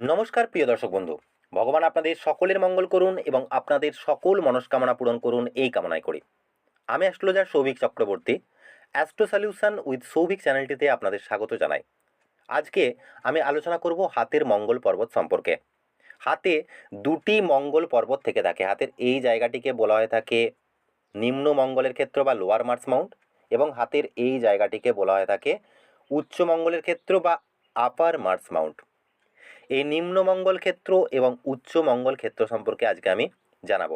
নমস্কার, প্রিয় দর্শক বন্ধু। ভগবান আপনাদের সকলের মঙ্গল করুন এবং আপনাদের সকল মনস্কামনা পূরণ করুন এই কামনাই করি। আমি astrologer Souvik Chakraborty, astro solution with Souvik চ্যানেলটিতে আপনাদের স্বাগত জানাই। আজকে আমি আলোচনা করব হাতের মঙ্গল পর্বত সম্পর্কে। হাতে দুটি মঙ্গল পর্বত থেকে থাকে। হাতের এই জায়গাটিকে বলা হয়ে থাকে নিম্ন মঙ্গলের ক্ষেত্র বা লোয়ার মার্স মাউন্ট এবং হাতের এই জায়গাটিকে বলা হয়ে থাকে উচ্চ মঙ্গলের ক্ষেত্র বা আপার মার্স মাউন্ট এই নিম্ন মঙ্গল ক্ষেত্র এবং উচ্চ মঙ্গল ক্ষেত্র সম্পর্কে আজকে আমি জানাব।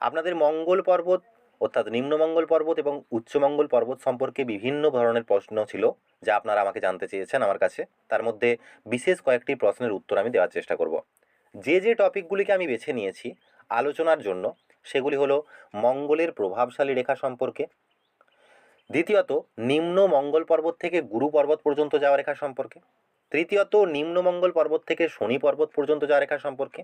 আপনাদের মঙ্গল পর্বত, অর্থাৎ নিম্ন মঙ্গল পর্বত এবং উচ্চ মঙ্গল পর্বত সম্পর্কে বিভিন্ন ধরনের প্রশ্ন ছিল যা আপনারা আমাকে জানতে চেয়েছেন আমার কাছে। তার মধ্যে বিশেষ কয়েকটি প্রশ্নের উত্তর আমি দেওয়ার চেষ্টা করব। যে যে টপিকগুলিকে আমি বেছে নিয়েছি আলোচনার জন্য, সেগুলি হলো মঙ্গলের প্রভাবশালী রেখা সম্পর্কে। দ্বিতীয়ত, নিম্ন মঙ্গল পর্বত থেকে গুরু পর্বত পর্যন্ত যাওয়া রেখা সম্পর্কে। তৃতীয়ত নিম্নমঙ্গল পর্বত থেকে শনি পর্বত পর্যন্ত যাওয়া রেখা সম্পর্কে।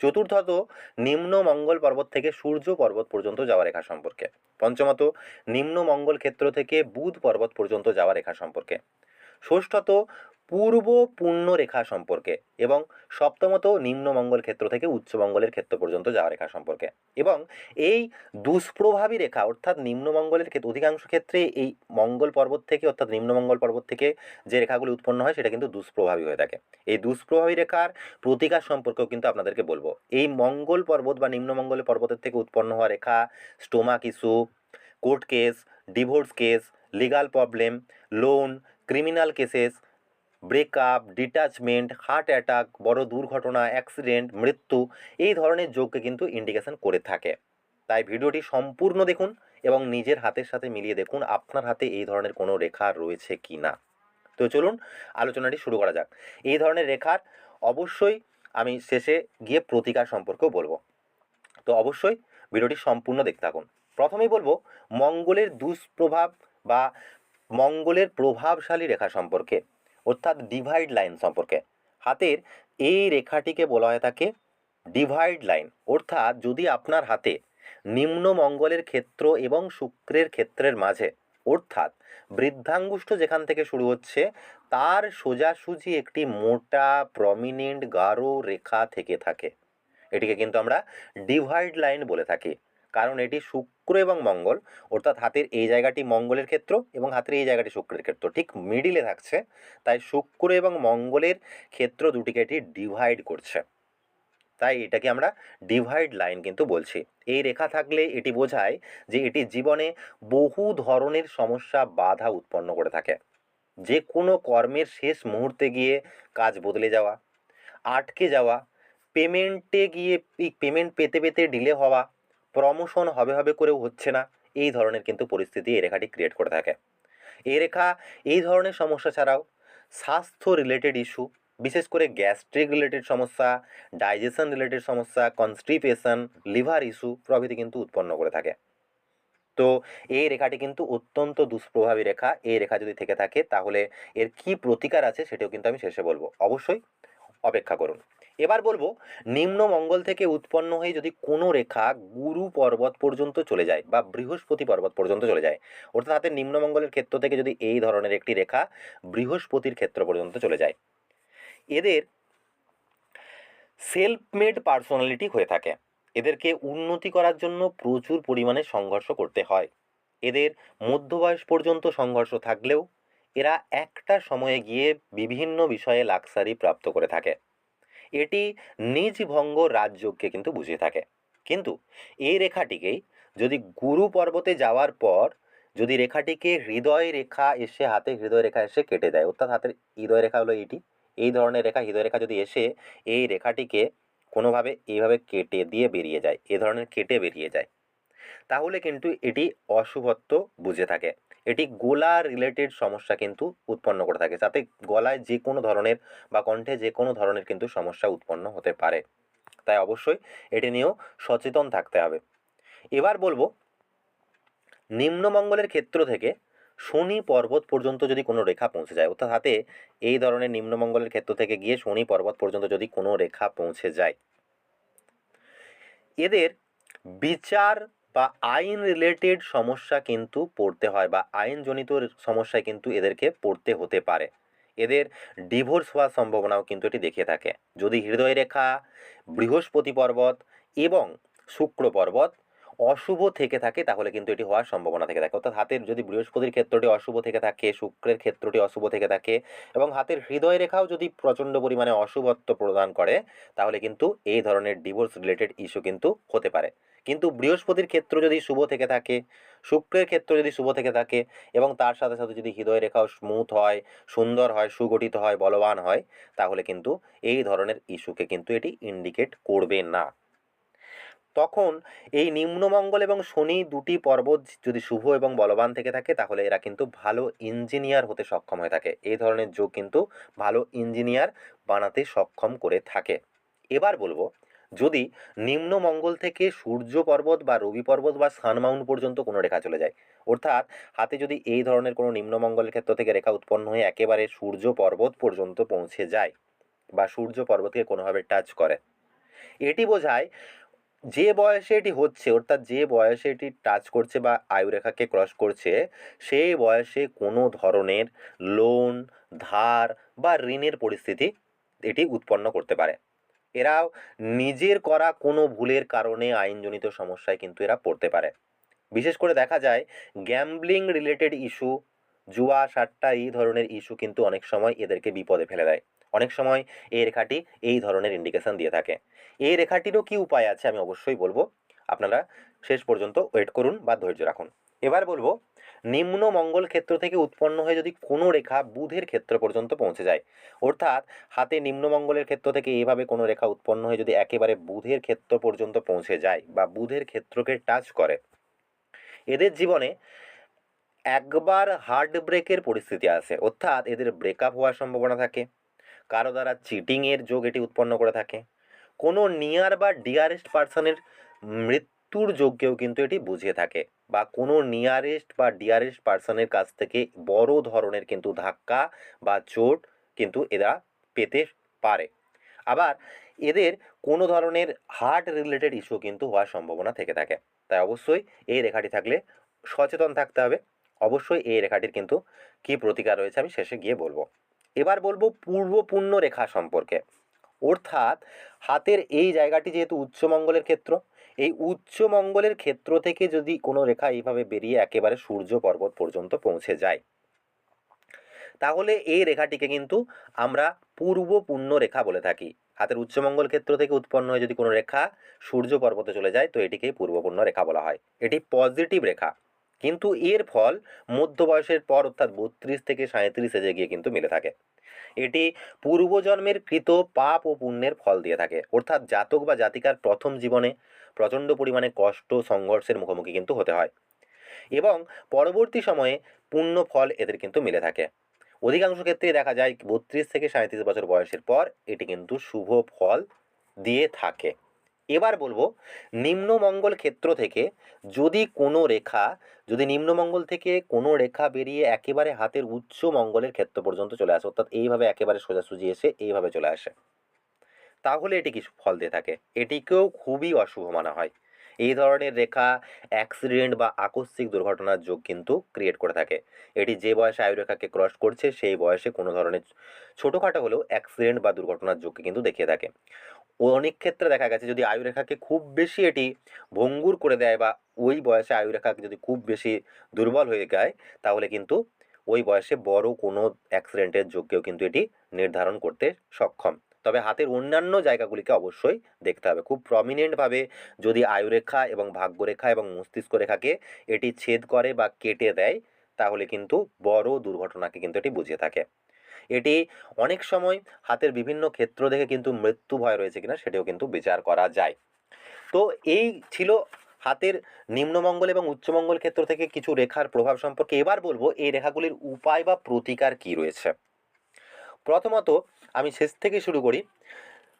চতুর্থত নিম্নমঙ্গল পর্বত থেকে সূর্য পর্বত পর্যন্ত যাওয়া রেখা সম্পর্কে। পঞ্চমত নিম্নমঙ্গল ক্ষেত্র থেকে বুধ পর্বত পর্যন্ত যাওয়া রেখা সম্পর্কে। ষষ্ঠত পূর্ব রেখা সম্পর্কে এবং সপ্তমত নিম্ন মঙ্গল ক্ষেত্র থেকে উচ্চমঙ্গলের ক্ষেত্র পর্যন্ত যাওয়া রেখা সম্পর্কে। এবং এই দুষ্প্রভাবী রেখা অর্থাৎ নিম্নমঙ্গলের ক্ষেত্রে অধিকাংশ ক্ষেত্রে এই মঙ্গল পর্বত থেকে অর্থাৎ নিম্নমঙ্গল পর্বত থেকে যে রেখাগুলি উৎপন্ন হয়, সেটা কিন্তু দুষ্প্রভাবী হয়ে থাকে। এই দুষ্প্রভাবী রেখার প্রতিকার সম্পর্কেও কিন্তু আপনাদেরকে বলব। এই মঙ্গল পর্বত বা নিম্ন মঙ্গল পর্বতের থেকে উৎপন্ন হওয়া রেখা, stomach issue, court case, divorce case, legal problem, loan, criminal cases breakup detachment heart attack বড় দুর্ঘটনা অ্যাক্সিডেন্ট মৃত্যু, এই ধরনের যোগকে কিন্তু ইন্ডিকেশন করে থাকে। তাই ভিডিওটি সম্পূর্ণ দেখুন এবং নিজের হাতের সাথে মিলিয়ে দেখুন আপনার হাতে এই ধরনের কোনো রেখা রয়েছে কি না। তো চলুন আলোচনাটি শুরু করা যাক। এই ধরনের রেখার অবশ্যই আমি শেষে গিয়ে প্রতিকার সম্পর্কেও বলব। তো অবশ্যই ভিডিওটি সম্পূর্ণ দেখতে থাকুন। প্রথমেই বলব, মঙ্গলের দুষ্প্রভাব বা মঙ্গলের প্রভাবশালী রেখা সম্পর্কে। অর্থাৎ ডিভাইড লাইন সম্পর্কে। হাতের এই রেখাটিকে বলা হয়ে থাকে ডিভাইড লাইন অর্থাৎ যদি আপনার হাতে নিম্ন মঙ্গলের ক্ষেত্র এবং শুক্রের ক্ষেত্রের মাঝে অর্থাৎ বৃদ্ধাঙ্গুষ্ঠ যেখান থেকে শুরু হচ্ছে, তার সোজাসুজি একটি মোটা প্রমিনেন্ট গাঢ় রেখা থেকে থাকে। এটিকে কিন্তু আমরা ডিভাইড লাইন বলে থাকি। কারণ এটি শুক্র এবং মঙ্গল। অর্থাৎ হাতের এই জায়গাটি মঙ্গলের ক্ষেত্র এবং হাতের এই জায়গাটি শুক্রের ক্ষেত্র। ঠিক মিডিলে থাকছে, তাই শুক্র এবং মঙ্গলের ক্ষেত্র দুটিকে এটি ডিভাইড করছে। তাই এটাকে আমরা ডিভাইড লাইন কিন্তু বলছি। এই রেখা থাকলে এটি বোঝায় যে এটি জীবনে বহু ধরনের সমস্যা, বাধা উৎপন্ন করে থাকে। যে কোনো কর্মের শেষ মুহূর্তে গিয়ে কাজ বদলে যাওয়া, আটকে যাওয়া পেমেন্টে গিয়ে পেমেন্ট পেতে পেতে ডিলে হওয়া প্রমোশন হবে হবে করেও হচ্ছে না। এই ধরনের কিন্তু পরিস্থিতি এই রেখাটি ক্রিয়েট করে থাকে। এই রেখা, এই ধরনের সমস্যা ছাড়াও স্বাস্থ্য রিলেটেড ইস্যু বিশেষ করে গ্যাস্ট্রিক রিলেটেড সমস্যা ডাইজেশন রিলেটেড সমস্যা কনস্টিপেশন লিভার ইস্যু প্রভৃতি কিন্তু উৎপন্ন করে থাকে। তো এই রেখাটি কিন্তু অত্যন্ত দুষ্প্রভাবী রেখা। এই রেখা যদি থেকে থাকে তাহলে এর কি প্রতিকার আছে সেটাও কিন্তু আমি শেষে বলব। অবশ্যই অপেক্ষা করুন। এবার বলব, নিম্ন মঙ্গল থেকে উৎপন্ন হয়ে যদি কোনো রেখা গুরু পর্বত পর্যন্ত চলে যায় বা বৃহস্পতি পর্বত পর্যন্ত চলে যায়, অর্থাৎ হাতের নিম্ন মঙ্গলের ক্ষেত্র থেকে যদি এই ধরনের একটি রেখা বৃহস্পতির ক্ষেত্র পর্যন্ত চলে যায়, এদের সেলফ মেড পার্সোনালিটি হয়ে থাকে। এদেরকে উন্নতি করার জন্য প্রচুর পরিমাণে সংঘর্ষ করতে হয়। এদের মধ্যবয়স পর্যন্ত সংঘর্ষ থাকলেও এরা একটা সময়ে গিয়ে বিভিন্ন বিষয়ে লাক্সারি প্রাপ্ত করে থাকে। এটি নিজ ভঙ্গ রাজযোগকে কিন্তু বুঝিয়ে থাকে। কিন্তু এই রেখাটিকেই যদি গুরু পর্বতে যাওয়ার পর যদি রেখাটিকে হৃদয় রেখা এসে হাতে হৃদয় রেখা এসে কেটে দেয়, অর্থাৎ হাতের হৃদয় রেখা হলো এটি, এই ধরনের রেখা, হৃদয় রেখা যদি এসে এই রেখাটিকে কোনোভাবে এইভাবে কেটে দিয়ে বেরিয়ে যায়, এ ধরনের কেটে বেরিয়ে যায়, তাহলে কিন্তু এটি অশুভত্ব বুঝে থাকে। এটি গোলা রিলেটেড সমস্যা কিন্তু উৎপন্ন করে থাকে। যাতে গলায় যে কোনো ধরনের বা কণ্ঠে যে কোনো ধরনের কিন্তু সমস্যা উৎপন্ন হতে পারে। তাই অবশ্যই এটি নিয়েও সচেতন থাকতে হবে। এবার বলব নিম্নমঙ্গলের ক্ষেত্র থেকে শনি পর্বত পর্যন্ত যদি কোনো রেখা পৌঁছে যায়, অর্থাৎ হাতে এই ধরনের নিম্নমঙ্গলের ক্ষেত্র থেকে গিয়ে শনি পর্বত পর্যন্ত যদি কোনো রেখা পৌঁছে যায়। এদের বিচার বা আইন রিলেটেড সমস্যা কিন্তু পড়তে হয় বা আইনজনিত সমস্যায় কিন্তু এদেরকে পড়তে হতে পারে। এদের ডিভোর্স হওয়ার সম্ভাবনাও কিন্তু এটি দেখিয়ে থাকে। যদি হৃদয় রেখা বৃহস্পতি পর্বত এবং শুক্র পর্বত অশুভ থেকে থাকে, তাহলে কিন্তু এটি হওয়ার সম্ভাবনা থেকে থাকে। অর্থাৎ হাতের যদি বৃহস্পতির ক্ষেত্রটি অশুভ থেকে থাকে, শুক্রের ক্ষেত্রটি অশুভ থেকে থাকে এবং হাতের হৃদয় রেখাও যদি প্রচণ্ড পরিমাণে অশুভত্ব প্রদান করে, তাহলে কিন্তু এই ধরনের ডিভোর্স রিলেটেড ইস্যু কিন্তু হতে পারে। কিন্তু বৃহস্পতির ক্ষেত্র যদি শুভ থেকে থাকে, শুক্রের ক্ষেত্র যদি শুভ থেকে থাকে এবং তার সাথে সাথে যদি হৃদয় রেখাও স্মুথ হয়, সুন্দর হয়, সুগঠিত হয়, বলবান হয়, তাহলে কিন্তু এই ধরনের ইস্যুকে কিন্তু এটি ইন্ডিকেট করবে না। তখন এই নিম্নমঙ্গল এবং শনি দুটি পর্বত যদি শুভ এবং বলবান থেকে থাকে, তাহলে এরা কিন্তু ভালো ইঞ্জিনিয়ার হতে সক্ষম হয়ে থাকে। এই ধরনের যোগ কিন্তু ভালো ইঞ্জিনিয়ার বানাতে সক্ষম করে থাকে। এবার বলব, যদি নিম্নমঙ্গল থেকে সূর্য পর্বত বা রবি পর্বত বা সানমাউন্ট পর্যন্ত কোনো রেখা চলে যায়, অর্থাৎ হাতে যদি এই ধরনের কোনো নিম্নমঙ্গলের ক্ষেত্র থেকে রেখা উৎপন্ন হয়ে একেবারে সূর্য পর্বত পর্যন্ত পৌঁছে যায় বা সূর্য পর্বতকে কোনোভাবে টাচ করে, এটি বোঝায় যে বয়সে এটি হচ্ছে, অর্থাৎ যে বয়সে এটি টাচ করছে বা আয়ুরেখাকে ক্রস করছে, সেই বয়সে কোনো ধরনের লোন ধার বা ঋণের পরিস্থিতি এটি উৎপন্ন করতে পারে। এরাও নিজের করা কোনো ভুলের কারণে আইনজনিত সমস্যায় কিন্তু এরা পড়তে পারে। বিশেষ করে দেখা যায় গ্যাম্বলিং রিলেটেড ইস্যু জুয়া, সাট্টা এই ধরনের ইস্যু কিন্তু অনেক সময় এদেরকে বিপদে ফেলে দেয়। অনেক সময় এই রেখাটি এই ধরনের ইন্ডিকেশন দিয়ে থাকে। এই রেখাটিরও কি উপায় আছে আমি অবশ্যই বলব। আপনারা শেষ পর্যন্ত ওয়েট করুন বা ধৈর্য রাখুন। এবার বলব, নিম্ন মঙ্গল ক্ষেত্র থেকে উৎপন্ন হয়ে যদি কোনো রেখা বুধের ক্ষেত্র পর্যন্ত পৌঁছে যায়, অর্থাৎ হাতে নিম্নমঙ্গলের ক্ষেত্র থেকে এইভাবে কোনো রেখা উৎপন্ন হয়ে যদি একেবারে বুধের ক্ষেত্র পর্যন্ত পৌঁছে যায় বা বুধের ক্ষেত্রকে টাচ করে, এদের জীবনে একবার হার্ট ব্রেকের পরিস্থিতি আসে। অর্থাৎ এদের ব্রেকআপ হওয়ার সম্ভাবনা থাকে। কারও দ্বারা চিটিংয়ের যোগ এটি উৎপন্ন করে থাকে। কোনো নিয়ার বা ডিয়ারেস্ট পার্সনের মৃত্যুর যোগকেও কিন্তু এটি বুঝিয়ে থাকে বা কোনো নিয়ারেস্ট বা ডিয়ারেস্ট পার্সনের কাছ থেকে বড় ধরনের কিন্তু ধাক্কা বা চোট কিন্তু এরা পেতে পারে। আবার এদের কোনো ধরনের হার্ট রিলেটেড ইস্যু কিন্তু হওয়ার সম্ভাবনা থেকে থাকে। তাই অবশ্যই এই রেখাটি থাকলে সচেতন থাকতে হবে। অবশ্যই এই রেখাটির কিন্তু কী প্রতিকার রয়েছে আমি শেষে গিয়ে বলব। এবার বলব পূর্বপূর্ণ রেখা সম্পর্কে। অর্থাৎ হাতের এই জায়গাটি যেহেতু উচ্চমঙ্গলের ক্ষেত্র, এই উচ্চমঙ্গলের ক্ষেত্র থেকে যদি কোনো রেখা এইভাবে বেরিয়ে একেবারে সূর্য পর্বত পর্যন্ত পৌঁছে যায়, তাহলে এই রেখাটিকে কিন্তু আমরা পূর্বপূর্ণ রেখা বলে থাকি। হাতের উচ্চমঙ্গল ক্ষেত্র থেকে উৎপন্ন হয়ে যদি কোনো রেখা সূর্য পর্বতে চলে যায়, তো এটিকেই পূর্বপূর্ণ রেখা বলা হয়। এটি পজিটিভ রেখা। কিন্তু এর ফল মধ্য বয়সের পর অর্থাৎ বত্রিশ থেকে সাঁত্রিশ এজে গিয়ে কিন্তু মিলে থাকে। এটি পূর্বজন্মের কৃত পাপ ও পুণ্যের ফল দিয়ে থাকে। অর্থাৎ জাতক বা জাতিকার প্রথম জীবনে প্রচণ্ড পরিমাণে কষ্ট, সংঘর্ষের মুখোমুখি কিন্তু হতে হয়। এবং পরবর্তী সময়ে পুণ্য ফল এদের কিন্তু মিলে থাকে। অধিকাংশ ক্ষেত্রেই দেখা যায় বত্রিশ থেকে সাঁত্রিশ বছর বয়সের পর এটি কিন্তু শুভ ফল দিয়ে থাকে। এবার বলব, নিম্নমঙ্গল ক্ষেত্র থেকে যদি কোনো রেখা, যদি নিম্নমঙ্গল থেকে কোনো রেখা বেরিয়ে একেবারে হাতের উচ্চ মঙ্গলের ক্ষেত্র পর্যন্ত চলে আসে, অর্থাৎ এইভাবে একেবারে সোজাসুজি এসে এইভাবে চলে আসে, তাহলে এটি কিছু ফল দিয়ে থাকে। এটিকেও খুবই অশুভ মানা হয়। এই ধরনের রেখা অ্যাক্সিডেন্ট বা আকস্মিক দুর্ঘটনার যোগ কিন্তু ক্রিয়েট করে থাকে। এটি যে বয়সে আয়ুরেখাকে ক্রস করছে, সেই বয়সে কোনো ধরনের ছোটোখাটো হলেও অ্যাক্সিডেন্ট বা দুর্ঘটনার যোগকে কিন্তু দেখিয়ে থাকে। অনেক ক্ষেত্রে দেখা গেছে যদি আয়ুরেখাকে খুব বেশি এটি ভঙ্গুর করে দেয় বা ওই বয়সে আয়ুরেখাকে যদি খুব বেশি দুর্বল হয়ে যায়, তাহলে কিন্তু ওই বয়সে বড় কোনো অ্যাক্সিডেন্টের যোগকেও কিন্তু এটি নির্ধারণ করতে সক্ষম। তবে হাতের অন্যান্য জায়গাগুলিকে অবশ্যই দেখতে হবে। খুব প্রমিনেন্টভাবে যদি আয়ুরেখা এবং ভাগ্যরেখা এবং মস্তিষ্ক রেখাকে এটি ছেদ করে বা কেটে দেয়, তাহলে কিন্তু বড় দুর্ঘটনাকে কিন্তু এটি বুঝিয়ে থাকে। এটি অনেক সময় হাতের বিভিন্ন ক্ষেত্র দেখে কিন্তু মৃত্যু ভয় রয়েছে কিনা সেটিও কিন্তু বিচার করা যায়। তো এই ছিল হাতের নিম্নমঙ্গল এবং উচ্চমঙ্গল ক্ষেত্র থেকে কিছু রেখার প্রভাব সম্পর্কে। এবার বলব এই রেখাগুলির উপায় বা প্রতিকার কি রয়েছে। প্রথমত আমি শেষ থেকে শুরু করি।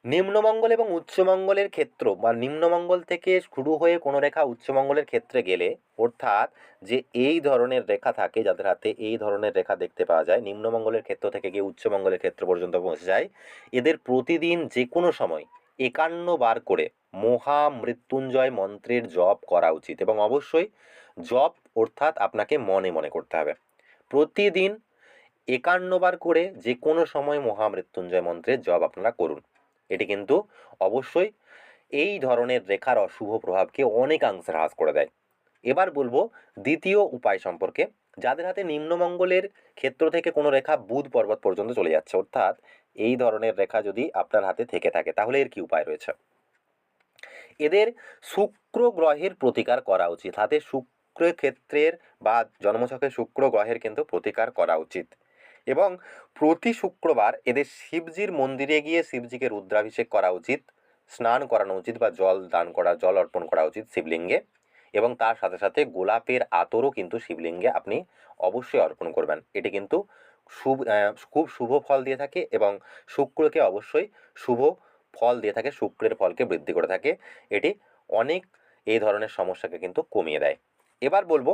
নিম্নমঙ্গল এবং উচ্চমঙ্গলের ক্ষেত্র বা নিম্নমঙ্গল থেকে শুরু হয়ে কোনো রেখা উচ্চমঙ্গলের ক্ষেত্রে গেলে, অর্থাৎ যে এই ধরনের রেখা থাকে যাদের হাতে এই ধরনের রেখা দেখতে পাওয়া যায়, নিম্নমঙ্গলের ক্ষেত্র থেকে গিয়ে উচ্চমঙ্গলের ক্ষেত্র পর্যন্ত পৌঁছে যায়, এদের প্রতিদিন যে কোনো সময় একান্ন বার করে মহা মৃত্যুঞ্জয় মন্ত্রের জপ করা উচিত এবং অবশ্যই জপ অর্থাৎ আপনাকে মনে মনে করতে হবে। প্রতিদিন একান্ন বার করে যে কোনো সময় মহামৃত্যুঞ্জয় মন্ত্রের জপ আপনারা করুন। এটি কিন্তু অবশ্যই এই ধরনের রেখার অশুভ প্রভাবকে অনেকাংশে হ্রাস করে দেয়। এবার বলব দ্বিতীয় উপায় সম্পর্কে। যাদের হাতে নিম্নমঙ্গলের ক্ষেত্র থেকে কোনো রেখা বুধ পর্বত পর্যন্ত চলে যাচ্ছে, অর্থাৎ এই ধরনের রেখা যদি আপনার হাতে থেকে থাকে, তাহলে এর কি উপায় রয়েছে? এদের শুক্র গ্রহের প্রতিকার করা উচিত। হাতে শুক্র ক্ষেত্রের বা জন্মছকে শুক্র গ্রহের কিন্তু প্রতিকার করা উচিত। এবং প্রতি শুক্রবার এদের শিবজির মন্দিরে গিয়ে শিবজিকে রুদ্রাভিষেক করা উচিত, স্নান করানো উচিত বা জল দান করা, জল অর্পণ করা উচিত শিবলিঙ্গে এবং তার সাথে সাথে গোলাপের আতরও কিন্তু শিবলিঙ্গে আপনি অবশ্যই অর্পণ করবেন। এটি কিন্তু শুভ খুব শুভ ফল দিয়ে থাকে এবং শুক্রকে অবশ্যই শুভ ফল দিয়ে থাকে, শুক্রের ফলকে বৃদ্ধি করে থাকে। এটি অনেক এই ধরনের সমস্যাকে কিন্তু কমিয়ে দেয়। এবার বলব,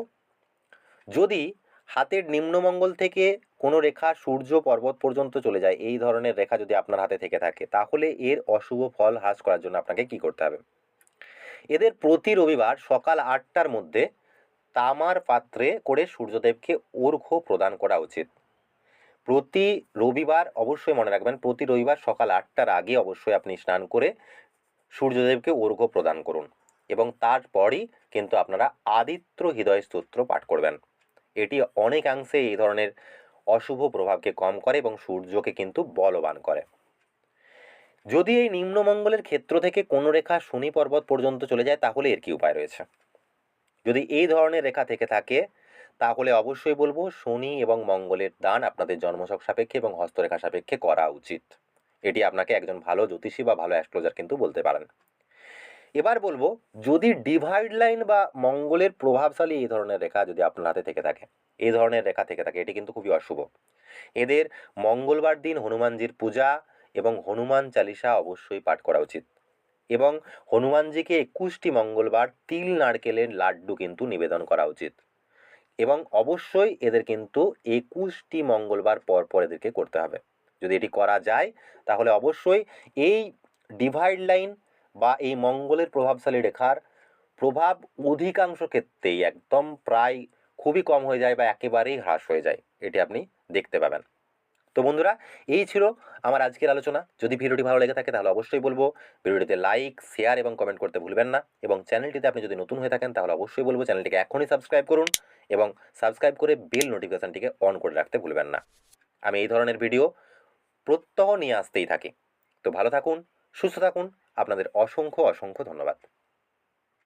যদি হাতের নিম্নমঙ্গল থেকে কোনো রেখা সূর্য পর্বত পর্যন্ত চলে যায়, এই ধরনের রেখা যদি আপনার হাতে থেকে থাকে, তাহলে এর অশুভ ফল হ্রাস করার জন্য আপনাকে কি করতে হবে? এদের প্রতি রবিবার সকাল আটটার মধ্যে তামার পাত্রে করে সূর্যদেবকে অর্ঘ্য প্রদান করা উচিত। প্রতি রবিবার অবশ্যই মনে রাখবেন, প্রতি রবিবার সকাল আটটার আগে অবশ্যই আপনি স্নান করে সূর্যদেবকে অর্ঘ্য প্রদান করুন এবং তারপরই কিন্তু আপনারা আদিত্য হৃদয় স্তোত্র পাঠ করবেন। এটি অনেকাংশে এই ধরনের অশুভ প্রভাবকে কম করে এবং সূর্যকে কিন্তু বলবান করে। যদি এই নিম্নমঙ্গলের ক্ষেত্র থেকে কোনো রেখা শনি পর্বত পর্যন্ত চলে যায়, তাহলে এর কি উপায় রয়েছে? যদি এই ধরনের রেখা থেকে থাকে, তাহলে অবশ্যই বলব শনি এবং মঙ্গলের দান আপনাদের জন্মছক সাপেক্ষে এবং হস্তরেখা সাপেক্ষে করা উচিত। এটি আপনাকে একজন ভালো জ্যোতিষী বা ভালো অ্যাস্ট্রোলজার কিন্তু বলতে পারেন। এবার বলব, যদি ডিভাইড লাইন বা মঙ্গলের প্রভাবশালী এই ধরনের রেখা যদি আপনার হাতে থেকে থাকে, এই ধরনের রেখা থেকে থাকে, এটি কিন্তু খুবই অশুভ। এদের মঙ্গলবার দিন হনুমানজির পূজা এবং হনুমান চালিসা অবশ্যই পাঠ করা উচিত। এবং হনুমানজিকে একুশটি মঙ্গলবার তিল নারকেলের লাড্ডু কিন্তু নিবেদন করা উচিত। এবং অবশ্যই এদের কিন্তু একুশটি মঙ্গলবার পর পর এদেরকে করতে হবে। যদি এটি করা যায়, তাহলে অবশ্যই এই ডিভাইড লাইন বা এই মঙ্গলের প্রভাবশালী রেখার প্রভাব অধিকাংশ ক্ষেত্রেই একদম প্রায় খুবই কম হয়ে যায় বা একেবারেই হ্রাস হয়ে যায়, এটি আপনি দেখতে পাবেন। তো বন্ধুরা, এই ছিল আমার আজকের আলোচনা। যদি ভিডিওটি ভালো লেগে থাকে তাহলে অবশ্যই বলব, ভিডিওটিতে লাইক শেয়ার এবং কমেন্ট করতে ভুলবেন না এবং চ্যানেলটিতে আপনি যদি নতুন হয়ে থাকেন তাহলে অবশ্যই বলব চ্যানেলটিকে এখনই সাবস্ক্রাইব করুন এবং সাবস্ক্রাইব করে বেল নোটিফিকেশানটিকে অন করে রাখতে ভুলবেন না। আমি এই ধরনের ভিডিও প্রত্যহ নিয়ে আসতেই থাকি। তো ভালো থাকুন, সুস্থ থাকুন আপনাদের অসংখ্য অসংখ্য ধন্যবাদ।